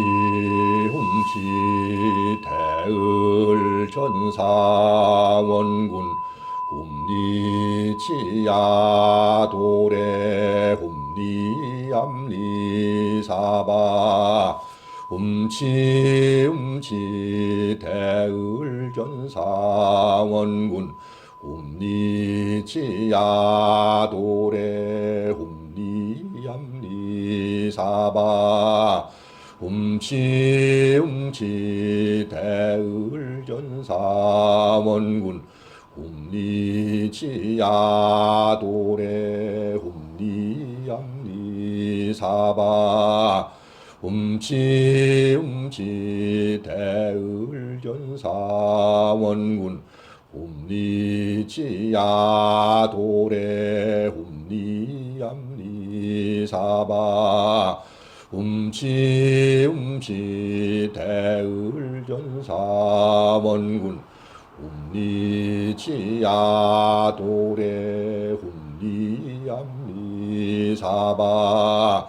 훔치 대을 전사원군 훔리치야 도래 훔리 암리 사바 훔치 훔치 대을 전사원군 훔리치야 도래 훔리 암리 사바 훔치 훔치 대을 전사원군 훔리치야 도래 훔리 암리 사바 훔치 훔치 대을 전사원군 훔리치야 도래 훔리 암리 사바 훔치 훔치 대을 전사원군. 훔리치야 도래 훔리 암리 사바.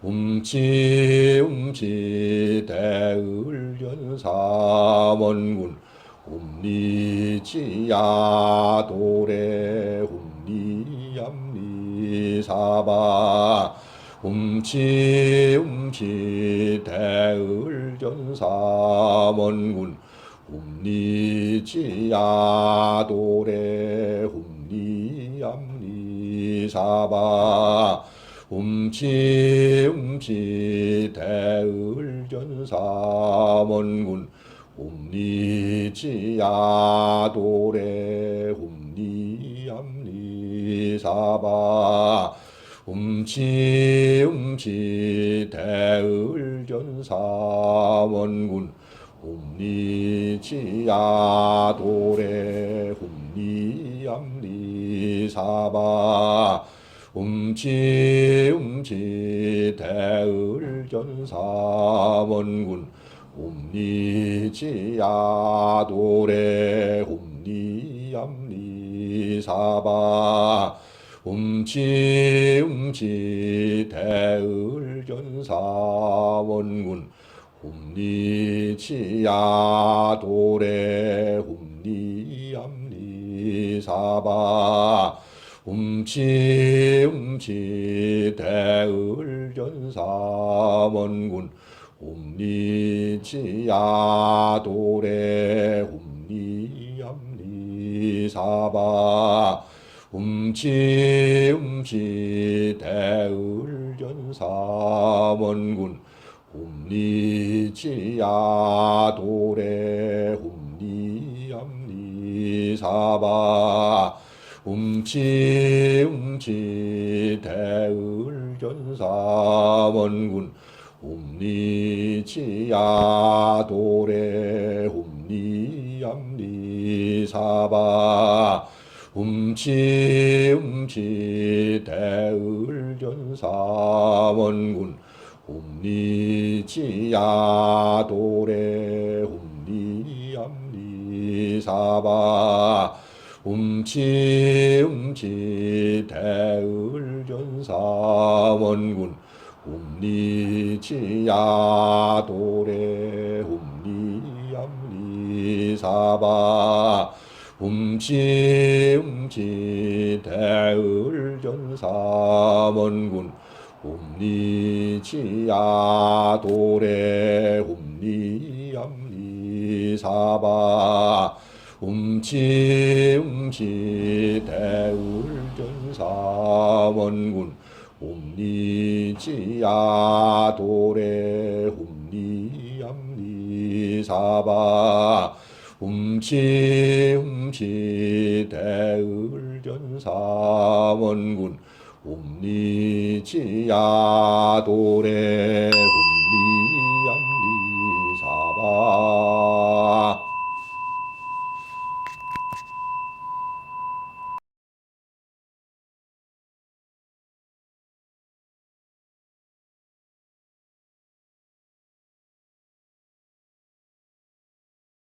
훔치 훔치 대을 전사원군. 훔리치야 도래 훔리 암리 사바 훔치 훔치 대을 전사원군. 훔리치야 도래 훔리 암리 사바. 훔치 훔치 대을 전사원군. 훔리치야 도래 훔리 암리 사바 훔치 훔치 대을 전사 원군. 훔리치야 도래 훔리 암리 사바. 훔치 훔치 대을 전사 원군. 훔리치야 도래 훔리 암리 사바 훔치 훔치 대을 전사 원군. 훔리치야 도래 암리 사바. 훔치 훔치 대을 전사 원군. 훔리치야 도래 암리 사바 훔치 훔치 대을 전사원군. 훔리치야 도래 훔리 암리 사바. 훔치 훔치 대을 전사원군. 훔리치야 도래 훔리 암리 사바 훔치 훔치 대을 전사원군. 훔리치야 도래 훔리 암리 사바. 훔치 훔치 대을 전사원군. 훔리치야 도래 훔리 암리 사바 음시 음시 대을전사원군. 홈니지야 도래 홈니암니 사바. 움치 움치 대울전사원군. 홈니지야 도래 홈니암니 사바. 훔치 훔치 대을 전사원군. 훔리치야 도래 훔리